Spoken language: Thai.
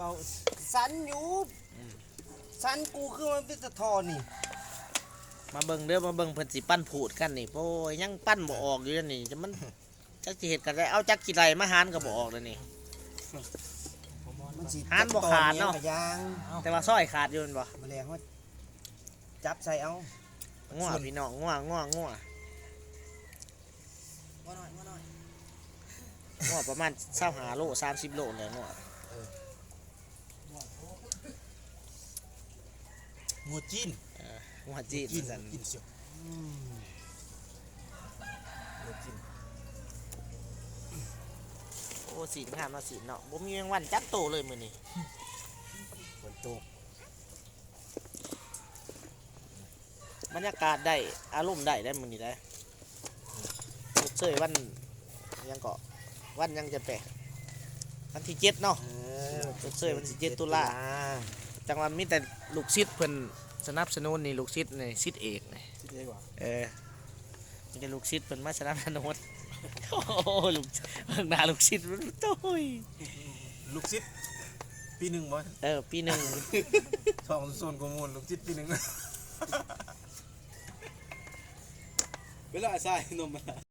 เจ้าสันอยู่สันกูคือมันเป็นตะทอนี่มาเบิ่งเด้อมาเบิ่งเพิ่นสิปั้นผูดกันนี่โอ้ยยังปั้นบ่ออกอยู่เด้อนี่จะมันจักสิเฮ็ดกันได้เอาจักกี่ไรมาหานก็บ่ออกเลยนี่ มันสิหานบ่ขาดเนาะกระยางแต่ว่าซอยขาดอยู่แม่นบ่แมลงว่าจับใส่เอาง่วพี่น้องง่วง่วง่วว่าหน่อยว่าหน่อยง่วประมาณ25โล30โลเลยง่ว งูจีนง่วจีนจีนซั่นจีนเสียวงูจีนโอ้สีงามเนาะสีเนาะบ่มีแมงวันจักโตเลยมื้อนี้ฝนตกบรรยากาศได้อารมณ์ได้ได้มื้อนี้ได้ลูกเชยวันยังเกาะวันยังจะแปะวันที่7เนาะเออลูกเชยวันที่7ตุลา จังหวะมีแต่ลูกศิษย์เพิ่นสนับสนุนนี่ลูกศิษย์นี่ศิษย์เอกนี่คิดได้กว่าเออมีแต่ลูกศิษย์เพิ่นมาสนับสนุนโอ้โหลูกเบิ่งหน้าลูกศิษย์มันโต้ยลูกศิษย์ปีหนึ่งบ่เออปีหนึ่งทองโซนกมูลลูกศิษย์ปีหนึ่ง เวลาใส่นม